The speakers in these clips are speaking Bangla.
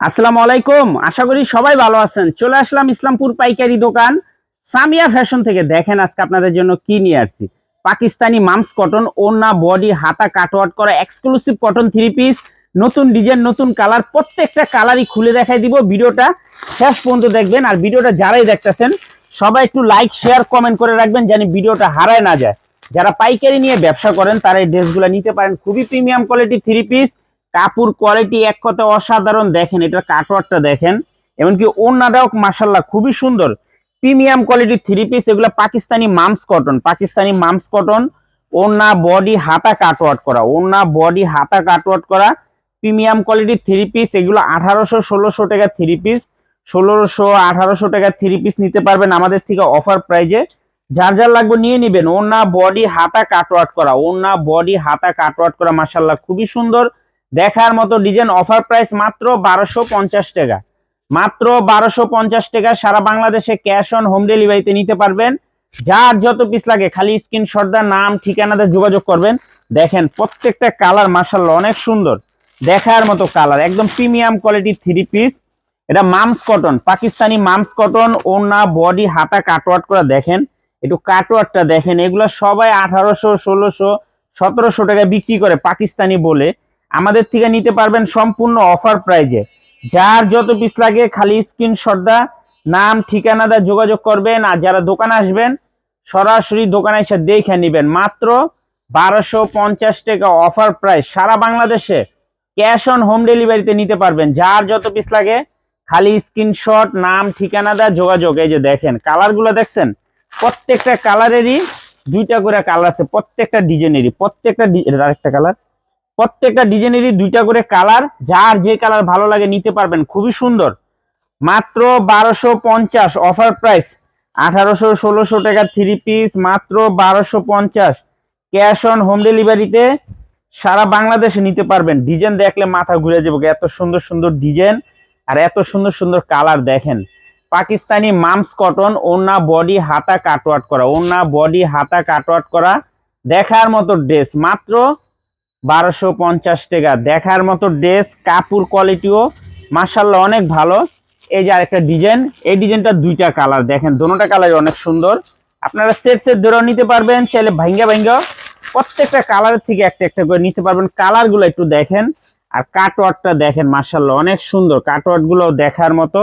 আসসালামু আলাইকুম। আশা করি সবাই ভালো আছেন। চলে আসলাম ইসলামপুর পাইকারি দোকান। সামিয়া ফ্যাশন থেকে দেখেন আজকে আপনাদের জন্য কি নিয়ে আসছি। পাকিস্তানি মামস কটন ওনা বডি, হাতা কাটওয়ার্ট করা এক্সক্লুসিভ কটন থ্রি পিস নতুন ডিজাইন নতুন কালার প্রত্যেকটা কালারই খুলে দেখাই দিব। ভিডিওটা শেষ পর্যন্ত দেখবেন। আর ভিডিওটা যারাই দেখতেছেন, সবাই একটু লাইক শেয়ার কমেন্ট করে রাখবেন যেন ভিডিওটা হারায় না যায়। যারা পাইকারি নিয়ে ব্যবসা করেন, তারা এই ড্রেসগুলো নিতে পারেন। খুবই প্রিমিয়াম কোয়ালিটি থ্রি পিস কাপড় কোয়ালিটি এক কথা অসাধারণ দেখেন, এটা কাটওয়ার্টটা দেখেন। এমনকি ওনাটাও মাসাল্লাহ খুবই সুন্দর। প্রিমিয়াম কোয়ালিটি থ্রি পিস এগুলো Pakistani mum's cotton Pakistani mum's cotton ওনা বডি হাতা কাটওয়ার্ট করা। ওনা বডি হাতা কাটওয়ার্ট করা। প্রিমিয়াম কোয়ালিটি থ্রি পিস এগুলো আঠারোশো, ষোলোশো টাকা থ্রি পিস ষোলোশো, আঠারোশো টাকা থ্রি পিস নিতে পারবেন আমাদের থেকে অফার প্রাইজে যার যার লাগবে নিয়ে নিবেন। ওনা বডি হাতা কাটওয়ার্ট করা। ওনা বডি হাতা কাটওয়ার্ট করা মাসাল্লাহ খুবই সুন্দর। দেখার মতো ডিজাইন অফার প্রাইস মাত্র বারোশো পঞ্চাশ টাকা। মাত্র বারোশো পঞ্চাশ টাকা সারা বাংলাদেশে ক্যাশ অন হোম ডেলিভারিতে নিতে পারবেন। যার যত পিস লাগে খালি স্ক্রিনশট দা নাম, ঠিকানাতে যোগাযোগ করবেন। দেখেন প্রত্যেকটা কালার মাসাল্লাহ অনেক সুন্দর। দেখার মতো কালার একদম প্রিমিয়াম কোয়ালিটি থ্রি পিস এটা mum's cotton Pakistani mum's cotton ওনা বডি হাতা কাটওয়ার্ট করা দেখেন। একটু কাটওয়ার্টটা দেখেন, এগুলো সবাই আঠারোশো, ষোলোশো, সতেরোশো টাকা বিক্রি করে পাকিস্তানি বলে। আমাদের থেকে নিতে পারবেন সম্পূর্ণ অফার প্রাইজে। যার যত পিস লাগে খালি স্ক্রিনশট দা, নাম, ঠিকানা দা যোগাযোগ করবেন আর যারা দোকানে আসবেন, সরাসরি দোকানে এসে দেখে নেবেন। মাত্র বারোশো পঞ্চাশ টাকা অফার প্রাইস সারা বাংলাদেশে ক্যাশ অন হোম ডেলিভারিতে নিতে পারবেন। যার যত পিস লাগে, খালি স্ক্রিনশট নাম, ঠিকানা দা যোগাযোগ। এই যে দেখেন কালারগুলো দেখছেন? প্রত্যেকটা কালারেরই দুইটা করে কালার আছে, প্রত্যেকটা ডিজাইনেরই প্রত্যেকটা আরেকটা কালার প্রত্যেকটা ডিজাইনেরই দুইটা করে কালার, যার যে কালার ভালো লাগে নিতে পারবেন। খুবই সুন্দর। মাত্র বারোশো পঞ্চাশ অফার প্রাইস আঠারোশো, ষোলোশো টাকা থ্রি পিস মাত্র বারোশো পঞ্চাশ। ক্যাশ অন হোম ডেলিভারিতে সারা বাংলাদেশে নিতে পারবেন। ডিজাইন দেখলে মাথা ঘুরে যাবে এত সুন্দর সুন্দর ডিজাইন আর এত সুন্দর সুন্দর কালার দেখেন। পাকিস্তানি মামস কটন ওনা বডি হাতা কাটওয়াট করা। ওনা বডি হাতা কাটওয়াট করা। দেখার মতো ড্রেস মাত্র বারোশো পঞ্চাশ টাকা। দেখার মতো ড্রেস, কাপড় কোয়ালিটিও মার্শাল্লাহ অনেক ভালো। এই যে আরেকটা ডিজাইন, এই ডিজাইনটা দুইটা কালার। দেখেন, দোনোটা কালার অনেক সুন্দর। আপনারা সেট সেট ধরেও নিতে পারবেন, চাইলে ভাঙ্গা ভাঙ্গা প্রত্যেকটা কালারের থেকে একটা একটা করে নিতে পারবেন। কালারগুলো একটু দেখেন। আর কাটওয়ার্টটা দেখেন মার্শাল্লাহ অনেক সুন্দর। কাটওয়ার্টগুলো দেখার মতো।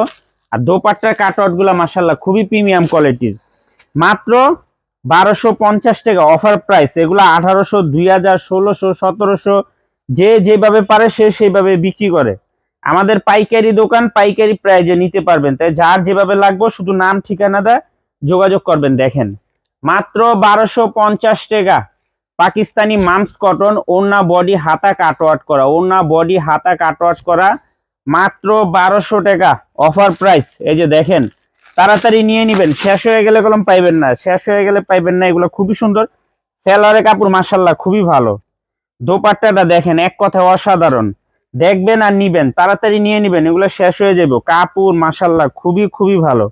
আর দোপাট্টার কাটওয়ার্টগুলো মার্শাল্লাহ খুবই প্রিমিয়াম কোয়ালিটির মাত্র বারোশো পঞ্চাশ টাকা অফার প্রাইস এগুলো আঠারোশো, দুই হাজার, ষোলোশো, সতেরোশো, যে যেভাবে পারে সে সেইভাবে বিক্রি করে। আমাদের পাইকারি দোকান পাইকারি প্রাইজে নিতে পারবেন। তাই যার যেভাবে লাগবে শুধু নাম, ঠিকানা দেয়, যোগাযোগ করবেন। দেখেন, মাত্র বারোশো পঞ্চাশ টাকা। পাকিস্তানি মামস কটন ওনা বডি হাতা কাটওয়াট করা। ওনা বডি হাতা কাটওয়াট করা, মাত্র বারোশো টাকা অফার প্রাইস এই যে দেখেন তাড়াতাড়ি নিয়ে নিবেন। শেষ হয়ে গেলে কলম পাইবেন না। শেষ হয়ে গেলে পাইবেন না, এগুলো খুবই সুন্দর। সেলারের কাপড় মাসাল্লাহ খুবই ভালো। দোপাট্টাটা দেখেন, এক কথা অসাধারণ। দেখবেন আর নিবেন, তাড়াতাড়ি নিয়ে নিবেন, এগুলো শেষ হয়ে যাবে কাপড় মাসাল্লাহ খুবই খুবই ভালো।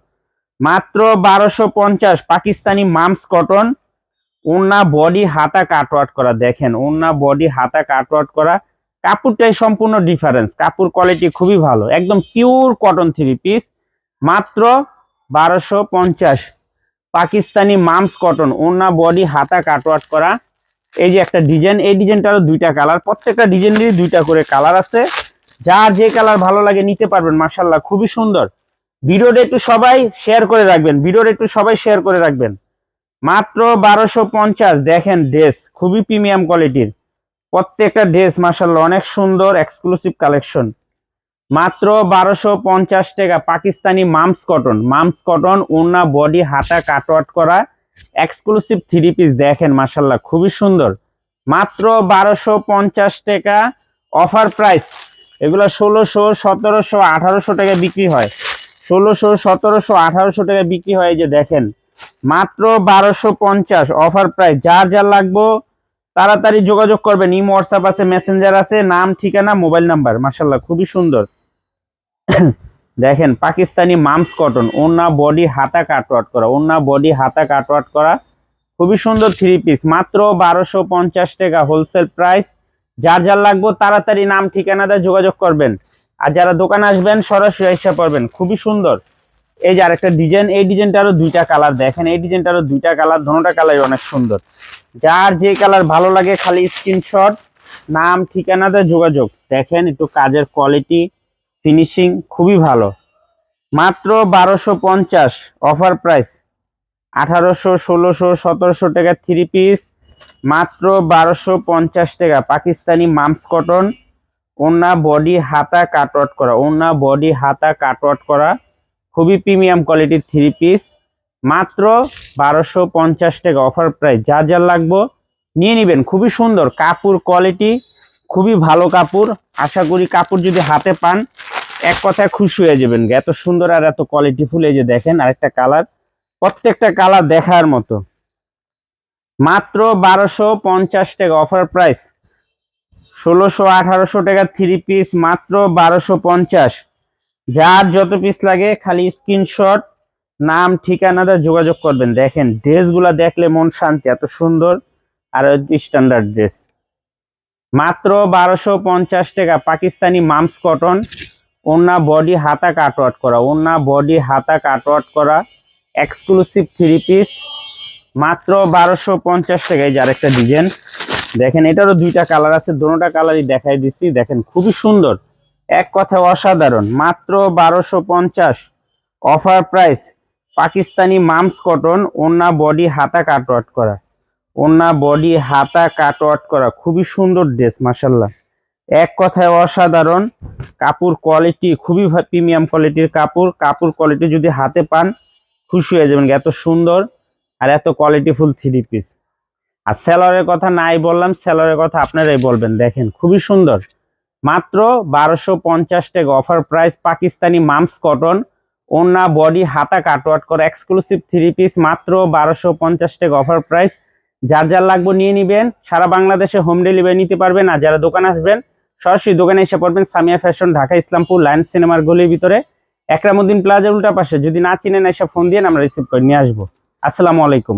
মাত্র বারোশো পঞ্চাশ পাকিস্তানি মামস কটন। ওনা বডি, হাতা কাটওয়াট করা। দেখেন ওনা বডি, হাতা কাটওয়াট করা। কাপড়টাই সম্পূর্ণ ডিফারেন্স কাপড় কোয়ালিটি খুবই ভালো। একদম পিওর কটন থ্রি পিস মাত্র বারোশো পঞ্চাশ। পাকিস্তানি মামস কটন ওনা বডি, হাতা কাটওয়াট করা। এই যে একটা ডিজাইন, এই ডিজাইনটারও দুইটা কালার। প্রত্যেকটা ডিজাইনেরই দুইটা করে কালার আছে। যার যে কালার ভালো লাগে নিতে পারবেন মার্শাল্লাহ খুবই সুন্দর। ভিডিওটা একটু সবাই শেয়ার করে রাখবেন। ভিডিওটা একটু সবাই শেয়ার করে রাখবেন। মাত্র বারোশো পঞ্চাশ, দেখেন ড্রেস, খুবই প্রিমিয়াম কোয়ালিটির। প্রত্যেকটা ড্রেস মার্শাল্লাহ অনেক সুন্দর এক্সক্লুসিভ কালেকশন মাত্র বারোশো পঞ্চাশ টাকা পাকিস্তানি মামস কটন। মামস কটন ওনা বডি, হাতা কাটওয়াট করা এক্সক্লুসিভ থ্রি পিস দেখেন মাসাল্লাহ খুবই সুন্দর। মাত্র বারোশো পঞ্চাশ টাকা অফার প্রাইস এগুলো ষোলোশো, সতেরোশো, আঠারোশো টাকা বিক্রি হয়। ষোলোশো, সতেরোশো, আঠারোশো টাকা বিক্রি হয় যে দেখেন। মাত্র বারোশো পঞ্চাশ অফার প্রাইস যার যার লাগবো, তাড়াতাড়ি যোগাযোগ করবেন। ইমো, হোয়াটসঅ্যাপ আছে মেসেঞ্জার আছে, নাম, ঠিকানা, মোবাইল নাম্বার। মাসাল্লাহ খুবই সুন্দর। দেখেন, পাকিস্তানি মামস কটন ওনা বডি হাতা কাটওয়াট করা ওনা বডি হাতা কাটওয়াট করা, খুবই সুন্দর থ্রি পিস মাত্র বারোশো পঞ্চাশ টাকা হোলসেল প্রাইস যার যার লাগবে তাড়াতাড়ি নাম ঠিকানা যোগাযোগ করবেন। আর যারা দোকানে আসবেন, সরাসরি এসে পড়বেন, খুবই সুন্দর। এই যে আরেকটা ডিজাইন এই ডিজাইনটারও দুইটা কালার দেখেন, এই ডিজাইনটারও দুইটা কালার দোনোটা কালারই অনেক সুন্দর। যার যে কালার ভালো লাগে, খালি স্ক্রিনশট নাম ঠিকানাতে যোগাযোগ। দেখেন, একটু কাজের কোয়ালিটি ফিনিশিং খুবই ভালো। মাত্র বারোশো পঞ্চাশ অফার প্রাইস আঠারোশো, ষোলোশো, সতেরোশো টাকা থ্রি পিস মাত্র বারোশো পঞ্চাশ টাকা। Pakistani mum's cotton. ওনা বডি হাতা কাটওয়াট করা। ওনা বডি হাতা কাটওয়াট করা। খুবই প্রিমিয়াম কোয়ালিটির থ্রি পিস মাত্র বারোশো পঞ্চাশ টাকা অফার প্রাইস যা যা লাগবো, নিয়ে নেবেন। খুবই সুন্দর। কাপড় কোয়ালিটি খুবই ভালো কাপড়। আশা করি কাপড় যদি হাতে পান, এক কথায় খুশি হয়ে যাবেন এত সুন্দর আর এত কোয়ালিটি ফুল এই যে দেখেন, আরেকটা কালার প্রত্যেকটা কালার দেখার মতো। মাত্র বারোশো পঞ্চাশ টাকা অফার প্রাইস ষোলোশো আঠারোশো টাকা থ্রি পিস মাত্র বারোশো পঞ্চাশ। যার যত পিস লাগে, খালি স্ক্রিনশট নাম ঠিকানাটা যোগাযোগ করবেন। দেখেন ড্রেসগুলা দেখলে মন শান্তি, এত সুন্দর। আর স্ট্যান্ডার্ড ড্রেস মাত্র বারোশো পঞ্চাশ টাকা পাকিস্তানি মামস কটন ওনা বডি হাতা কাটওয়াট করা ওনা বডি হাতা কাটওয়াট করা এক্সক্লুসিভ থ্রি পিস মাত্র বারোশো পঞ্চাশ টাকায় যার একটা ডিজাইন দেখেন এটারও দুইটা কালার আছে দোনোটা কালারই দেখাই দিচ্ছি। দেখেন খুবই সুন্দর, এক কথা অসাধারণ, মাত্র বারোশো পঞ্চাশ। Offer price Pakistani mum's cotton ওনা বডি হাতা কাটওয়াট করা। ওনা বডি হাতা কাট কাটওয়াট করা। খুবই সুন্দর ড্রেস মাসাল্লাহ এক কথায় অসাধারণ। কাপড় কোয়ালিটি খুবই প্রিমিয়াম কোয়ালিটির কাপড়। কাপড় কোয়ালিটি যদি হাতে পান, খুশি হয়ে যাবেন। এত সুন্দর আর এত কোয়ালিটিফুল থ্রি পিস আর স্যালোয়ারের কথা নাই বললাম স্যালোয়ারের কথা আপনারাই বলবেন। দেখেন, খুবই সুন্দর। মাত্র বারোশো পঞ্চাশ টাকা offer price Pakistani mum's cotton ওনা বডি হাতা কাট কাটওয়াট করা। এক্সক্লুসিভ থ্রি পিস মাত্র বারোশো পঞ্চাশ টাকা অফার প্রাইস যার যার লাগবে নিয়ে নিবেন, সারা বাংলাদেশে হোম ডেলিভারি নিতে পারবেন। আর যারা দোকান আসবেন, সরাসরি দোকানে এসে পড়বেন সামিয়া ফ্যাশন ঢাকা ইসলামপুর, লায়ন সিনেমার গলির ভিতরে। একরামুদ্দিন প্লাজার উল্টা পাশে, যদি না চিনেন, এসে ফোন দিয়ে আমরা রিসিভ করে নিয়ে আসব। আসসালামু আলাইকুম।